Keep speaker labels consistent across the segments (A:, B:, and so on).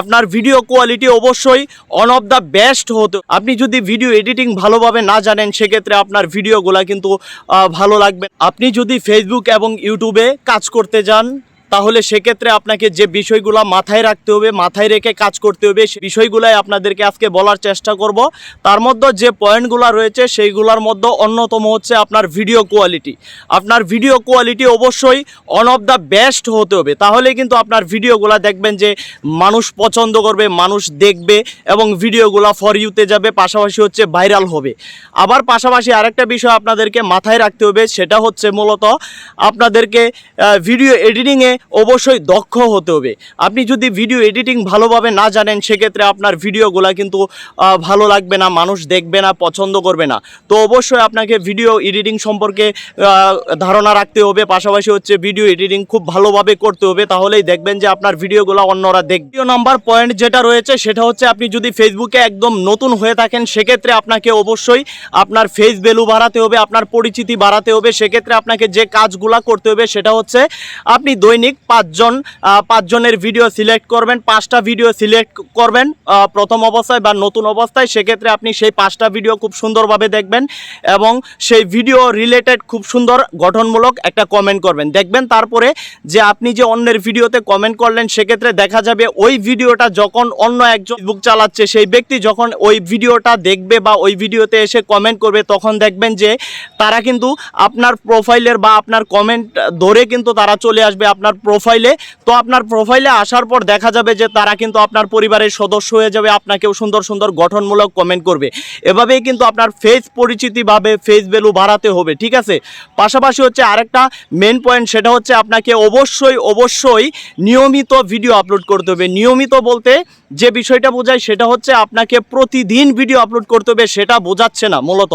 A: আপনার video quality অবশ্যই one of the best হতো আপনি যদি ভিডিও এডিটিং ভালোভাবে না জানেন, সেক্ষেত্রে আপনার ভিডিওগুলো কিন্তু ভালো লাগবে। আপনি যদি ফেসবুক এবং ইউটিউবে কাজ করতে যান তাহলে সেক্ষেত্রে আপনাকে যে বিষয়গুলো মাথায় রাখতে হবে, মাথায় রেখে কাজ করতে হবে সেই বিষয়গুলাই আপনাদেরকে আজকে বলার চেষ্টা করব। তার মধ্যে যে পয়েন্টগুলো রয়েছে, সেইগুলোর মধ্যে অন্যতম হচ্ছে আপনার ভিডিও কোয়ালিটি। আপনার ভিডিও কোয়ালিটি অবশ্যই অন অফ দ্য বেস্ট হতে হবে। তাহলে কিন্তু আপনার ভিডিওগুলো দেখবেন যে মানুষ পছন্দ করবে, মানুষ দেখবে এবং ভিডিওগুলো ফর ইউতে যাবে, পাশাপাশি হচ্ছে ভাইরাল হবে। আবার পাশাপাশি আরেকটা বিষয় আপনাদেরকে মাথায় রাখতে হবে, সেটা হচ্ছে মূলত আপনাদেরকে ভিডিও এডিটিংয়ে অবশ্যই দক্ষ হতে হবে। আপনি যদি ভিডিও এডিটিং ভালোভাবে না জানেন, সেক্ষেত্রে আপনার ভিডিওগুলো কিন্তু ভালো লাগবে না, মানুষ দেখবে না, পছন্দ করবে না। তো অবশ্যই আপনাকে ভিডিও এডিটিং সম্পর্কে ধারণা রাখতে হবে। পাশাপাশি হচ্ছে ভিডিও এডিটিং খুব ভালোভাবে করতে হবে, তাহলেই দেখবেন যে আপনার ভিডিওগুলো অন্যরা দেখবে নাম্বার পয়েন্ট যেটা রয়েছে, সেটা হচ্ছে আপনি যদি ফেসবুকে একদম নতুন হয়ে থাকেন, সেক্ষেত্রে আপনাকে অবশ্যই আপনার ফেস ভ্যালু বাড়াতে হবে, আপনার পরিচিতি বাড়াতে হবে। সেক্ষেত্রে আপনাকে যে কাজগুলা করতে হবে, সেটা হচ্ছে আপনি দৈনিক পাঁচজন পাঁচজনের ভিডিও সিলেক্ট করবেন, পাঁচটা ভিডিও সিলেক্ট করবেন প্রথম অবস্থায় বা নতুন অবস্থায়। সেক্ষেত্রে আপনি সেই পাঁচটা ভিডিও খুব সুন্দরভাবে দেখবেন এবং সেই ভিডিও রিলেটেড খুব সুন্দর, গঠনমূলক একটা কমেন্ট করবেন। দেখবেন তারপরে যে আপনি যে অন্যের ভিডিওতে কমেন্ট করলেন, সেক্ষেত্রে দেখা যাবে ওই ভিডিওটা যখন অন্য একজন বুক চালাচ্ছে, সেই ব্যক্তি যখন ওই ভিডিওটা দেখবে বা ওই ভিডিওতে এসে কমেন্ট করবে, তখন দেখবেন যে তারা কিন্তু আপনার প্রোফাইলের বা আপনার কমেন্ট ধরে কিন্তু তারা চলে আসবে, আপনার প্রোফাইলে তো আপনার প্রোফাইলে আসার পর দেখা যাবে যে তারা কিন্তু আপনার পরিবারের সদস্য হয়ে যাবে, আপনাকেও সুন্দর সুন্দর গঠনমূলক কমেন্ট করবে। এভাবেই কিন্তু আপনার ফেস পরিচিতিভাবে ফেস ভ্যালু বাড়াতে হবে, ঠিক আছে? পাশাপাশি হচ্ছে আরেকটা মেন পয়েন্ট সেটা হচ্ছে আপনাকে অবশ্যই অবশ্যই নিয়মিত ভিডিও আপলোড করতে হবে। নিয়মিত বলতে যে বিষয়টা বোঝায় সেটা হচ্ছে আপনাকে প্রতিদিন ভিডিও আপলোড করতে হবে, সেটা বোঝাচ্ছে না মূলত।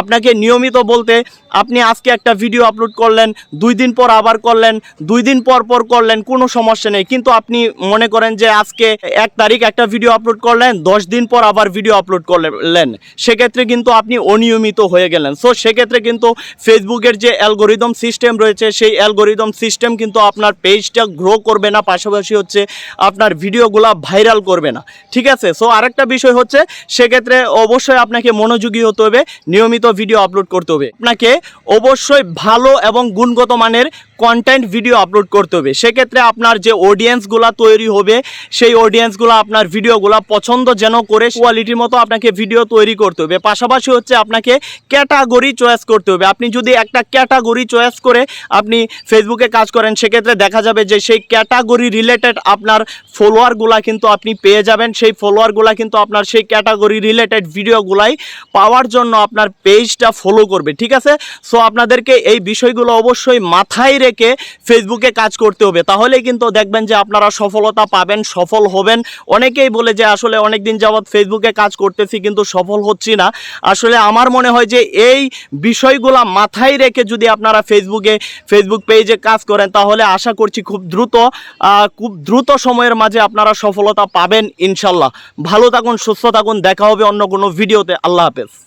A: আপনাকে নিয়মিত বলতে, আপনি আজকে একটা ভিডিও আপলোড করলেন, দুই দিন পর আবার করলেন, দুই দিন পর পর করলেন, কোনো সমস্যা নেই। কিন্তু আপনি মনে করেন যে আজকে এক তারিখ একটা ভিডিও আপলোড করলেন, দশ দিন পর আবার ভিডিও আপলোড করলেন। সেক্ষেত্রে কিন্তু আপনি অনিয়মিত হয়ে গেলেন। সো সেক্ষেত্রে কিন্তু ফেসবুকের যে অ্যালগোরিদম সিস্টেম রয়েছে, সেই অ্যালগোরিদম সিস্টেম কিন্তু আপনার পেজটা গ্রো করবে না। পাশাপাশি হচ্ছে আপনার ভিডিওগুলো ভাইরাল করবে না। ঠিক আছে? সো আরেকটা বিষয় হচ্ছে, সেক্ষেত্রে অবশ্যই আপনাকে মনোযোগী হতে হবে, নিয়মিত ভিডিও আপলোড করতে হবে। আপনাকে অবশ্যই ভালো এবং গুণগত মানের কন্টেন্ট ভিডিও আপলোড করতে হবে। সেক্ষেত্রে আপনার যে অডিয়েন্সগুলো তৈরি হবে, সেই অডিয়েন্সগুলো আপনার ভিডিওগুলো পছন্দ যেন করে কোয়ালিটির মতো আপনাকে ভিডিও তৈরি করতে হবে। পাশাপাশি হচ্ছে আপনাকে ক্যাটাগরি চয়েস করতে হবে। আপনি যদি একটা ক্যাটাগরি চয়েস করে আপনি ফেসবুকে কাজ করেন, সেক্ষেত্রে দেখা যাবে যে সেই ক্যাটাগরি রিলেটেড আপনার ফলোয়ারগুলা কিন্তু আপনি পেয়ে যাবেন। সেই ফলোয়ারগুলা কিন্তু আপনার সেই ক্যাটাগরি রিলেটেড ভিডিওগুলাই পাওয়ার জন্য আপনার পেজটা ফলো করবে। ঠিক আছে? সো আপনাদেরকে এই বিষয়গুলো অবশ্যই মাথায় রেখে ফেসবুকে কাজ করতে হবে। তাহলেই কিন্তু দেখবেন যে আপনারা সফলতা পাবেন, সফল হবেন। অনেকেই বলে যে আসলে অনেক দিন যাবৎ ফেসবুকে কাজ করতেছি কিন্তু সফল হচ্ছি না। আসলে আমার মনে হয় যে এই বিষয়গুলো মাথায় রেখে যদি আপনারা ফেসবুকে ফেসবুক পেজে কাজ করেন, তাহলে আশা করছি খুব দ্রুত খুব দ্রুত সময়ের মাঝে আপনারা সফলতা পাবেন ইনশাল্লাহ। ভালো থাকুন, সুস্থ থাকুন। দেখা হবে অন্য কোনো ভিডিওতে। আল্লাহ হাফেজ।